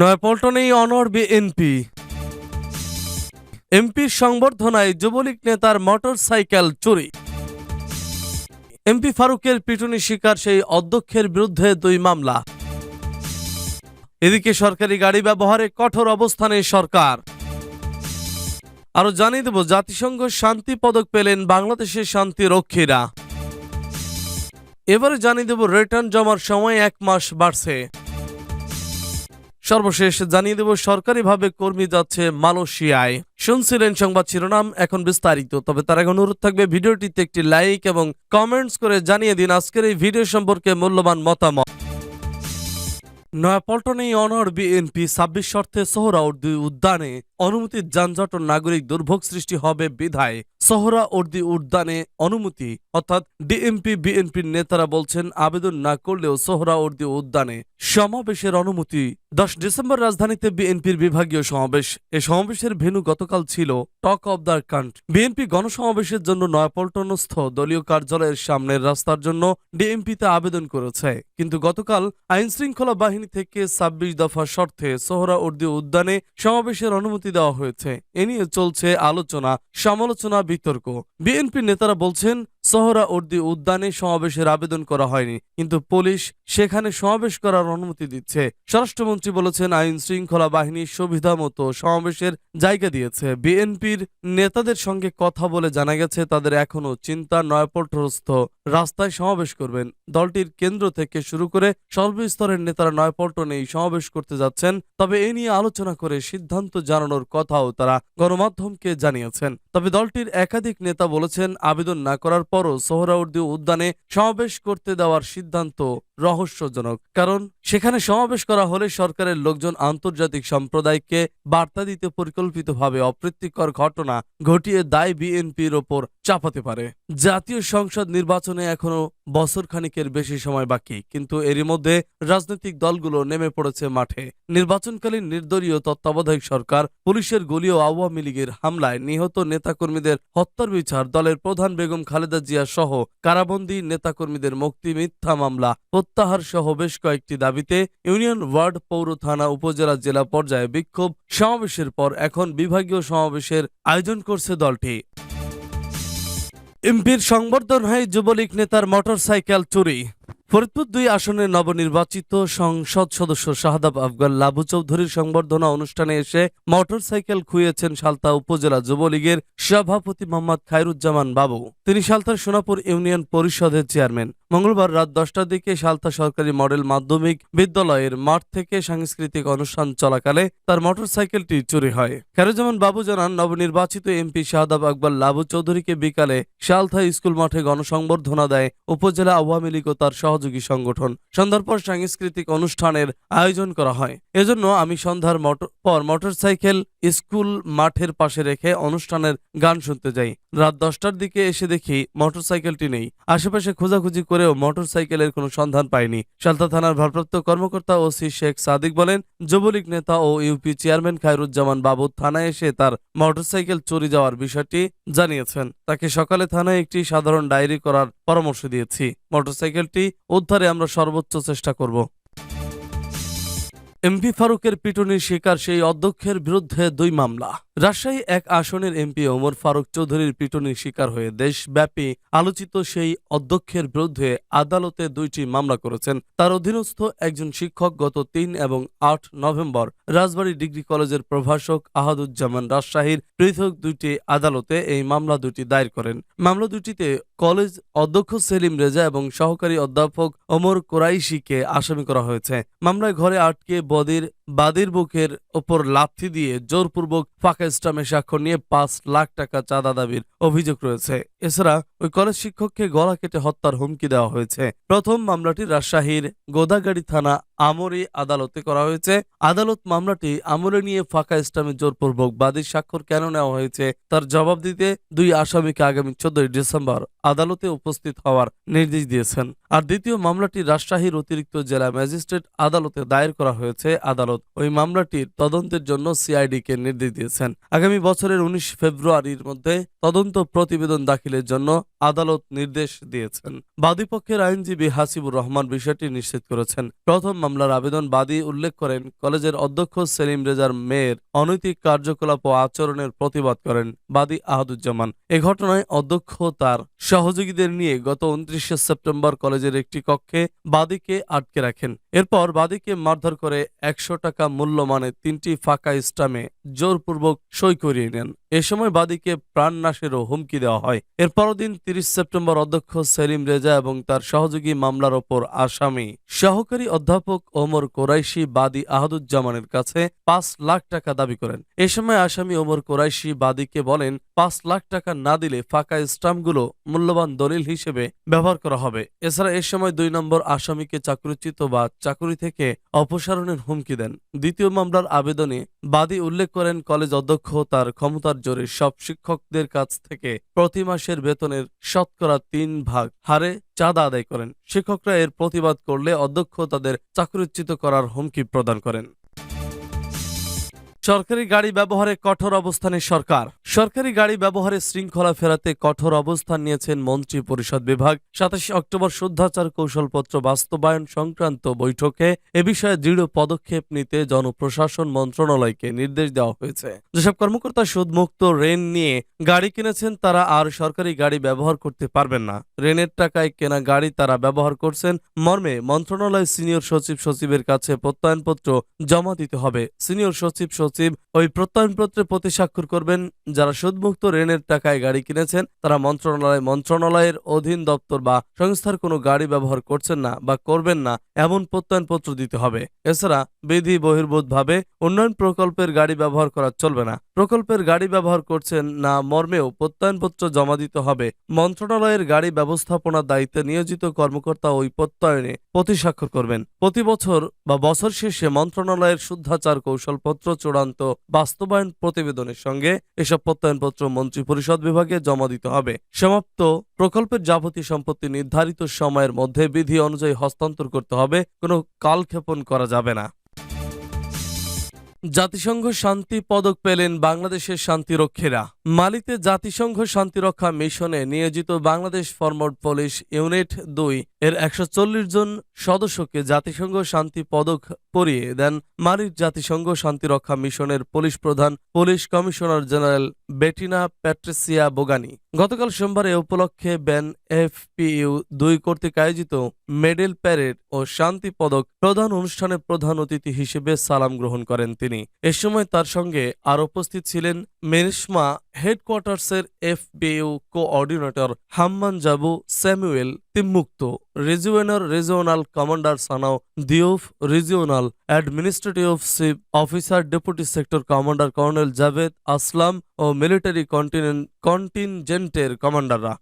নয়াপল্টনেই অনর বিএনপি। এমপির সংবর্ধনায় যুবলীগ নেতার মোটর সাইকেল চুরি। এমপি ফারুকের পিটুনি শিকার সেই অধ্যক্ষের বিরুদ্ধে দুই মামলা। এদিকে সরকারি গাড়ি ব্যবহারে কঠোর অবস্থানে সরকার। আরও জানিয়ে দেব, জাতিসংঘ শান্তি পদক পেলেন বাংলাদেশের শান্তি রক্ষীরা। এবারে জানিয়ে দেব, রিটার্ন জমার সময় এক মাস বাড়ছে। সর্বশেষ জানিয়ে দেব, সরকারিভাবে কর্মী যাচ্ছে মালয়েশিয়ায়। শুনছিলেন সংবাদ শিরোনাম, এখন বিস্তারিত। তবে তার এখন অনুরোধ থাকবে, ভিডিওটিতে একটি লাইক এবং কমেন্টস করে জানিয়ে দিন আজকের এই ভিডিও সম্পর্কে মূল্যবান মতামত। নয়াপল্টনেই অনর বিএনপি ছাব্বিশ শর্তে সোহরাউদ্দি উদ্যানে অনুমতির যানজট ও নাগরিক দুর্ভোগ সৃষ্টি হবে বিধায়। সোহরাওয়ার্দী উদ্যানে অনুমতি, অর্থাৎ ডিএমপি বিএনপির নেতারা বলছেন আবেদন না করলেও সোহরাওয়ার্দী উদ্যানে সমাবেশের অনুমতি। দশ ডিসেম্বর রাজধানীতে বিএনপির বিভাগীয় সমাবেশ। এ সমাবেশের ভেন্যু গতকাল ছিল talk of the Kant. BNP গণসমাবেশের জন্য নয়াপল্টনস্থ দলীয় কার্যালয়ের সামনের রাস্তার জন্য ডিএমপিতে আবেদন করেছে। কিন্তু গতকাল আইন শৃঙ্খলা বাহিনী থেকে ছাব্বিশ দফা শর্তে সোহরাওয়ার্দী উদ্যানে সমাবেশের অনুমতি দেওয়া হয়েছে। এ নিয়ে চলছে আলোচনা সমালোচনা বিতর্ক। বিএনপি নেতারা বলছেন সোহরাওয়ার্দী উদ্যানে সমাবেশের আবেদন করা হয়নি, কিন্তু পুলিশ সেখানে সমাবেশ করার অনুমতি দিচ্ছে। স্বরাষ্ট্রমন্ত্রী বলেছেন, আইন শৃঙ্খলা বাহিনীর সুবিধা মতো সমাবেশের জায়গা দিয়েছে। বিএনপির নেতাদের সঙ্গে কথা বলে জানা গেছে, তাদের এখনও চিন্তা নয়াপল্টনস্থ। রাস্তায় সমাবেশ করবেন। দলটির কেন্দ্র থেকে শুরু করে সর্বস্তরের নেতারা নয়াপল্টনে এই সমাবেশ করতে যাচ্ছেন। তবে এ নিয়ে আলোচনা করে সিদ্ধান্ত জানানোর কথাও তারা গণমাধ্যমকে জানিয়েছেন। তবে দলটির একাধিক নেতা বলেছেন, আবেদন না করার পরও সোহরাউর্দি উদ্যানে সমাবেশ করতে দেওয়ার সিদ্ধান্ত রহস্যজনক। কারণ সেখানে সমাবেশ করা হলে সরকারের লোকজন আন্তর্জাতিক সম্প্রদায়কে বার্তা দিতে পরিকল্পিতভাবে অপ্রীতিকর ঘটনা ঘটিয়ে দায় বিএনপির ওপর চাপাতে পারে। জাতীয় সংসদ নির্বাচনে এখনও বছর খানিকের বেশি সময় বাকি, কিন্তু এরই মধ্যে রাজনৈতিক দলগুলো নেমে পড়েছে মাঠে। নির্বাচনকালীন নির্দলীয় তত্ত্বাবধায়ক সরকার পুলিশের গুলি ও আওয়ামী লীগের হামলায় নিহত নেতাকর্মীদের হত্যার বিচার, দলের প্রধান বেগম খালেদা জিয়া সহ কারাবন্দী নেতাকর্মীদের মুক্তি মিথ্যা মামলা প্রত্যাহার সহ বেশ কয়েকটি দাবিতে ইউনিয়ন ওয়ার্ড পৌর থানা উপজেলা জেলা পর্যায়ে বিক্ষোভ সমাবেশের পর এখন বিভাগীয় সমাবেশের আয়োজন করছে দলটি। এমপির সংবর্ধনায় যুবলীগ নেতার মোটরসাইকেল চুরি। ফরিদপুর দুই আসনের নবনির্বাচিত সংসদ সদস্য শাহাদাব আফগান লাবু চৌধুরীর সংবর্ধনা অনুষ্ঠানে এসে মোটরসাইকেল খুইয়েছেন সালতা উপজেলা যুবলীগের সভাপতি মোহাম্মদ খায়রুজ্জামান বাবু। তিনি সালতার সোনাপুর ইউনিয়ন পরিষদের চেয়ারম্যান। মঙ্গলবার রাত দশটার দিকে সালতা সরকারি মডেল মাধ্যমিক বিদ্যালয়ের মাঠ থেকে সাংস্কৃতিক অনুষ্ঠান চলাকালে তার মোটরসাইকেলটি চুরি হয়। খায়রুজ্জামান বাবু জানান, নবনির্বাচিত এমপি শাহাদাব আকবর লাবু চৌধুরীকে বিকালে সালথা স্কুল মাঠে গণসংবর্ধনা দেয়। উপজেলা আওয়ামী লীগ ও তার সহযোগী সংগঠন সন্ধ্যার পর সাংস্কৃতিক অনুষ্ঠানের আয়োজন করা হয়। এজন্য আমি সন্ধ্যার পর মোটরসাইকেল স্কুল মাঠের পাশে রেখে অনুষ্ঠানের গান শুনতে যাই। রাত দশটার দিকে এসে দেখি মোটরসাইকেলটি নেই। আশেপাশে খোঁজাখুঁজি করেও মোটরসাইকেলের কোনো সন্ধান পাইনি। সালতা থানার ভারপ্রাপ্ত কর্মকর্তা ও ওসি শেখ সাদিক বলেন, যুবলীগ নেতা ও ইউপি চেয়ারম্যান খায়রুজ্জামান বাবু থানায় এসে তার মোটরসাইকেল চুরি যাওয়ার বিষয়টি জানিয়েছেন। তাকে সকালে থানায় একটি সাধারণ ডায়েরি করার পরামর্শ দিয়েছি। মোটরসাইকেলটি উদ্ধারে আমরা সর্বোচ্চ চেষ্টা করব। এমপি ফারুকের পিটুনির শিকার সেই অধ্যক্ষের বিরুদ্ধে দুই মামলা। রাজশাহী এক আসনের এমপি ওমর ফারুক চৌধুরীর পিটুনির শিকার হয়ে দেশব্যাপী আলোচিত সেই অধ্যক্ষের বিরুদ্ধে আদালতে দুইটি মামলা করেছেন। তার অধীনস্থ একজন শিক্ষক গত তিন এবং আট নভেম্বর রাজবাড়ী ডিগ্রি কলেজের প্রভাষক আহাদুজ্জামান রাজশাহীর পৃথক দুইটি আদালতে এই মামলা দুটি দায়ের করেন। মামলা দুটিতে কলেজ অধ্যক্ষ সেলিম রেজা এবং সহকারী অধ্যাপক ওমর কোরাইশিকে আসামি করা হয়েছে। মামলায় ঘরে আটকে বদির বাদির বুকের ওপর লাথি দিয়ে জোরপূর্বক ফাঁকা ইসলামে স্বাক্ষর নিয়ে পাঁচ লাখ টাকা চাঁদা দাবির অভিযোগ রয়েছে। এছাড়া ওই কলেজ শিক্ষককে গলা কেটে হত্যার হুমকি দেওয়া হয়েছে। প্রথম মামলাটি রাজশাহীর গোদাগাড়ি থানা আমরি আদালতে করা হয়েছে। আদালত মামলাটি আমলে নিয়ে ফাঁকা ইসলামে জোরপূর্বক বাদীর স্বাক্ষর কেন নেওয়া হয়েছে তার জবাব দিতে দুই আসামিকে আগামী চোদ্দই ডিসেম্বর আদালতে উপস্থিত হওয়ার নির্দেশ দিয়েছেন। আর দ্বিতীয় মামলাটি রাজশাহীর অতিরিক্ত জেলা ম্যাজিস্ট্রেট আদালতে দায়ের করা হয়েছে। আদালত ওই মামলাটির তদন্তের জন্য সিআইডিকে নির্দেশ দিয়েছেন। আগামী বছরের উনিশ ফেব্রুয়ারির মধ্যে তদন্ত প্রতিবেদন দাখিলের জন্য আদালত নির্দেশ দিয়েছেন। বাদীপক্ষের আইনজীবী হাসিবুর রহমান বিষয়টি নিশ্চিত করেছেন। প্রথম মামলার আবেদন বাদী উল্লেখ করেন কলেজের অধ্যক্ষ সেলিম রেজার মেয়ের অনৈতিক কার্যকলাপ ও আচরণের প্রতিবাদ করেন বাদী আহাদুজ্জামান। এ ঘটনায় অধ্যক্ষ তার সহযোগীদের নিয়ে গত উনত্রিশে সেপ্টেম্বর কলেজের একটি কক্ষে বাদীকে আটকে রাখেন। এরপর বাদীকে মারধর করে একশো টাকা মূল্যমানে তিনটি ফাঁকা স্টামে জোরপূর্বক সই করিয়ে নেন। এ সময় বাদীকে প্রাণনাশেরও হুমকি দেওয়া হয়। এর পরদিন তিরিশ সেপ্টেম্বর অধ্যক্ষ সেলিম রেজা এবং তার সহযোগী মামলার ওপর আসামি। সহকারী অধ্যাপক ওমর কোরাইশি বাদী আহাদুজ্জামানের কাছে পাঁচ লাখ টাকা দাবি করেন। এ সময় আসামি ওমর কোরাইশি বাদীকে বলেন, পাঁচ লাখ টাকা না দিলে ফাঁকা স্টাম্পগুলো মূল্যবান দলিল হিসেবে ব্যবহার করা হবে। এছাড়া এ সময় দুই নম্বর আসামিকে চাকরিচ্যুত বা চাকরি থেকে অপসারণের হুমকি দেন। দ্বিতীয় মামলার আবেদনে বাদী উল্লেখ করেন কলেজ অধ্যক্ষ তার ক্ষমতার জোরে সব শিক্ষকদের কাছ থেকে প্রতি মাসের বেতনের শতকরা তিন ভাগ হারে চাঁদা আদায় করেন। শিক্ষকরা এর প্রতিবাদ করলে অধ্যক্ষ তাদের চাকরিচ্যুত করার হুমকি প্রদান করেন। সরকারি গাড়ি ব্যবহারে কঠোর অবস্থানে সরকার। সরকারি গাড়ি ব্যবহারে শৃঙ্খলা ফেরাতে কঠোর অবস্থান নিয়েছেন মন্ত্রী পরিষদ বিভাগ। সাতাশে অক্টোবর শুদ্ধাচার কৌশলপত্র বাস্তবায়ন সংক্রান্ত বৈঠকে এ বিষয়ে দৃঢ় পদক্ষেপ নিতে জনপ্রশাসন মন্ত্রণালয়কে নির্দেশ দেওয়া হয়েছে। যেসব কর্মকর্তা সুদমুক্ত ঋণ নিয়ে গাড়ি কিনেছেন, তারা আর সরকারি গাড়ি ব্যবহার করতে পারবেন না। ঋণের টাকায় কেনা গাড়ি তারা ব্যবহার করছেন। মর্মে মন্ত্রণালয় সিনিয়র সচিব সচিবের কাছে প্রত্যয়নপত্র জমা দিতে হবে। সিনিয়র সচিব সচিব ওই প্রত্যয়নপত্রে প্রতি স্বাক্ষর করবেন, যারা সুদমুক্ত ঋণের টাকায় গাড়ি কিনেছেন, তারা মন্ত্রণালয়, মন্ত্রণালয়ের অধীন দপ্তর বা সংস্থার কোনো গাড়ি ব্যবহার করছেন না বা করবেন না, এমন প্রত্যয়নপত্র দিতে হবে। এছাড়া বিধি বহির্ভূতভাবে উন্নয়ন প্রকল্পের গাড়ি ব্যবহার করা চলবে না। প্রকল্পের গাড়ি ব্যবহার করছেন না মর্মেও প্রত্যয়নপত্র জমা দিতে হবে। মন্ত্রণালয়ের গাড়ি ব্যবস্থাপনার দায়িত্বে নিয়োজিত কর্মকর্তা ওই প্রত্যয়নে প্রতি স্বাক্ষর করবেন। প্রতি বছর বা বছর শেষে মন্ত্রণালয়ের শুদ্ধাচার কৌশলপত্র চূড়ান্ত বাস্তবায়ন প্রতিবেদনের সঙ্গে এসব প্রত্যয়নপত্র মন্ত্রী পরিষদ বিভাগে জমা দিতে হবে। সমাপ্ত প্রকল্পের যাবতীয় সম্পত্তি নির্ধারিত সময়ের মধ্যে বিধি অনুযায়ী হস্তান্তর করতে হবে। কোনো কালক্ষেপণ করা যাবে না। জাতিসংঘ শান্তি পদক পেলেন বাংলাদেশের শান্তিরক্ষীরা। মালিতে জাতিসংঘ শান্তিরক্ষা মিশনে নিয়োজিত বাংলাদেশ ফরওয়ার্ড পুলিশ ইউনিট দুই এর একশো চল্লিশ জন সদস্যকে জাতিসংঘ শান্তি পদক পরিয়ে দেন মালির জাতিসংঘ শান্তিরক্ষা মিশনের পুলিশ প্রধান, police commissioner general Bettina Patricia Bogani গতকাল সোমবার এ উপলক্ষে ব্যান এফপিইউ দুই কর্তৃক আয়োজিত মেডেল প্যারেড ও শান্তি পদক প্রধান অনুষ্ঠানে প্রধান অতিথি হিসেবে সালাম গ্রহণ করেন তিনি। এ সময় তার সঙ্গে আর উপস্থিত ছিলেন মেরিসমা হেডকোয়ার্টার্সের FBU coordinator Hamman Jabu Samuel তিম্মুক্ত regional regional commander Sanao Diouf regional administrative chief officer deputy sector commander colonel Javed Aslam ও মিলিটারি কন্টিনেন্ট কন্টিনজেন্টের কমান্ডাররা।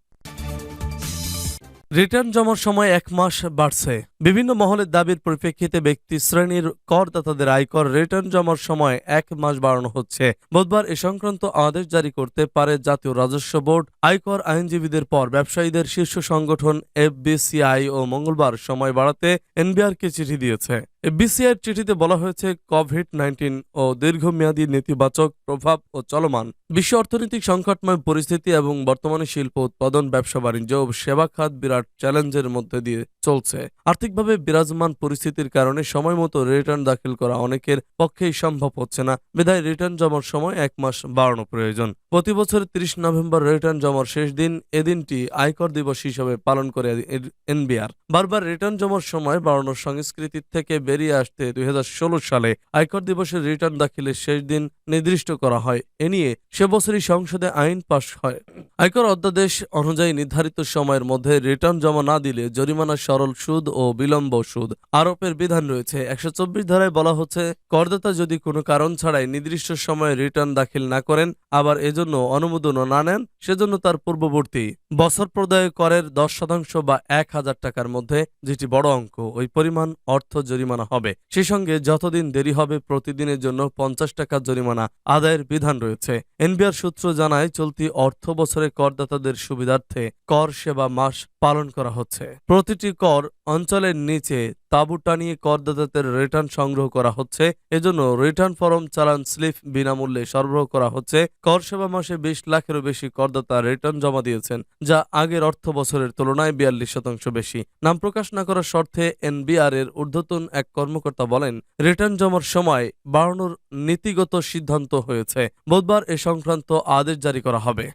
রিটার্ন জমার সময় এক মাস বাড়ছে। বিভিন্ন মহলের দাবির পরিপ্রেক্ষিতে ব্যক্তি শ্রেণির করদাতাদের আয়কর রিটার্ন জমার সময় এক মাস বাড়ানো হচ্ছে। বুধবার এ সংক্রান্ত আদেশ জারি করতে পারে জাতীয় রাজস্ব বোর্ড। আয়কর আইনজীবীদের পর ব্যবসায়ীদের শীর্ষ সংগঠন এফবিসিআই ও মঙ্গলবার সময় বাড়াতে এনবিআরকে চিঠি দিয়েছে। এফবিসিআইয়ের চিঠিতে বলা হয়েছে, কোভিড নাইন্টিন ও দীর্ঘমেয়াদী নেতিবাচক প্রভাব ও চলমান বিশ্ব অর্থনৈতিক সংকটময় পরিস্থিতি এবং বর্তমানে শিল্প উৎপাদন, ব্যবসা, বাণিজ্য ও সেবা খাত বিরাট চ্যালেঞ্জের মধ্যে দিয়ে চলছে। আর্থিকভাবে বিরাজমান পরিস্থিতির কারণে সময় মতো রিটার্ন দাখিল করা অনেকের পক্ষেই সম্ভব হচ্ছে না। বিধায় রিটার্ন জমার সময় এক মাস বাড়ানো প্রয়োজন। প্রতি বছর তিরিশ নভেম্বর রিটার্ন জমার শেষ দিন এদিনটি আয়কর দিবস হিসেবে পালন করে এনবিআর। বারবার রিটার্ন জমার সময় বাড়ানোর সংস্কৃতির থেকে বেরিয়ে আসতে দুই সালে আয়কর দিবসের রিটার্ন দাখিলের শেষ দিন নির্দিষ্ট করা হয়। এ নিয়ে সে বছরই সংসদে আইন পাশ হয়। আয়কর অধ্যাদেশ অনুযায়ী নির্ধারিত সময়ের মধ্যে রিটার্ন জমা না দিলে জরিমানা সরল সুদ ও বিলম্ব সুদ আরোপের বিধান রয়েছে। একশো চব্বিশ ধারায় বলা হচ্ছে, করদাতা যদি কোনো কারণ ছাড়াই নির্দিষ্ট সময়ে রিটার্ন দাখিল না করেন, আবার এজন্য অনুমোদনও না নেন, সেজন্য তার পূর্ববর্তী বছর প্রদায় করের দশ শতাংশ বা এক হাজার টাকার মধ্যে যেটি বড় অঙ্ক, ওই পরিমাণ অর্থ জরিমানা হবে। সেই সঙ্গে যতদিন দেরি হবে, প্রতিদিনের জন্য পঞ্চাশ টাকা জরিমানা আদায়ের বিধান রয়েছে। এনবিআর সূত্র জানায়, চলতি অর্থ বছরে করদাতাদের সুবিধার্থে কর সেবা মাস পালন করা হচ্ছে। প্রতিটি কর অঞ্চলের নিচে তাঁবু টানিয়ে করদাতাদের রিটার্ন সংগ্রহ করা হচ্ছে। এজন্য রিটার্ন ফরম চালান স্লিপ বিনামূল্যে সরবরাহ করা হচ্ছে। কর সেবা মাসে বিশ লাখেরও বেশি করদাতা রিটার্ন জমা দিয়েছেন, যা আগের অর্থ বছরের তুলনায় বিয়াল্লিশ শতাংশ বেশি। নাম প্রকাশ না করার শর্তে এনবিআর এর ঊর্ধ্বতন এক কর্মকর্তা বলেন, রিটার্ন জমার সময় বাড়ানোর নীতিগত সিদ্ধান্ত হয়েছে। বুধবার এ সংক্রান্ত আদেশ জারি করা হবে।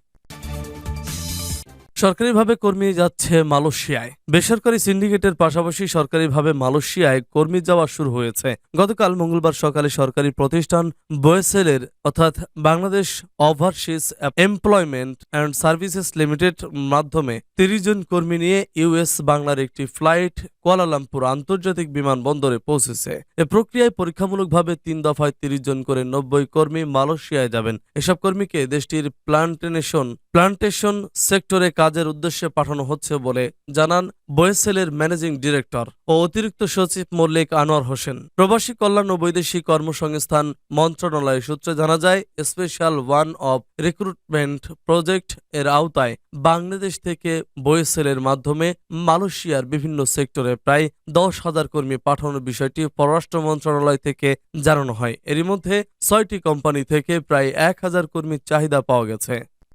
সরকারিভাবে কর্মী যাচ্ছে মালয়েশিয়ায়। বেসরকারি সিন্ডিকেটের পাশাপাশি সরকারিভাবে মালয়েশিয়ায় কর্মী যাওয়া শুরু হয়েছে। গতকাল মঙ্গলবার সকালে সরকারি প্রতিষ্ঠান বোয়েসেলের, অর্থাৎ Bangladesh overseas employment and services limited মাধ্যমে তিরিশ জন কর্মী নিয়ে ইউএস বাংলার একটি ফ্লাইট কুয়ালালামপুর আন্তর্জাতিক বিমানবন্দরে পৌঁছেছে। এ প্রক্রিয়ায় পরীক্ষামূলকভাবে তিন দফায় তিরিশ জন করে নব্বই কর্মী মালয়েশিয়ায় যাবেন। এসব কর্মীকে দেশটির প্লান্টেশন প্লান্টেশন সেক্টরে কাজের উদ্দেশ্যে পাঠানো হচ্ছে বলে জানান বয়েসেলের ম্যানেজিং ডিরেক্টর ও অতিরিক্ত সচিব মল্লিক আনোয়ার হোসেন। প্রবাসী কল্যাণ ও বৈদেশিক কর্মসংস্থান মন্ত্রণালয় সূত্রে জানা যায়, special one of recruitment project এর আওতায় বাংলাদেশ থেকে বয়েসেলের মাধ্যমে মালয়েশিয়ার বিভিন্ন সেক্টরে প্রায় দশ হাজার কর্মী পাঠানোর বিষয়টি পররাষ্ট্র মন্ত্রণালয় থেকে জানানো হয়। এরই মধ্যে ছয়টি কোম্পানি থেকে প্রায় এক হাজার কর্মীর চাহিদা পাওয়া গেছে।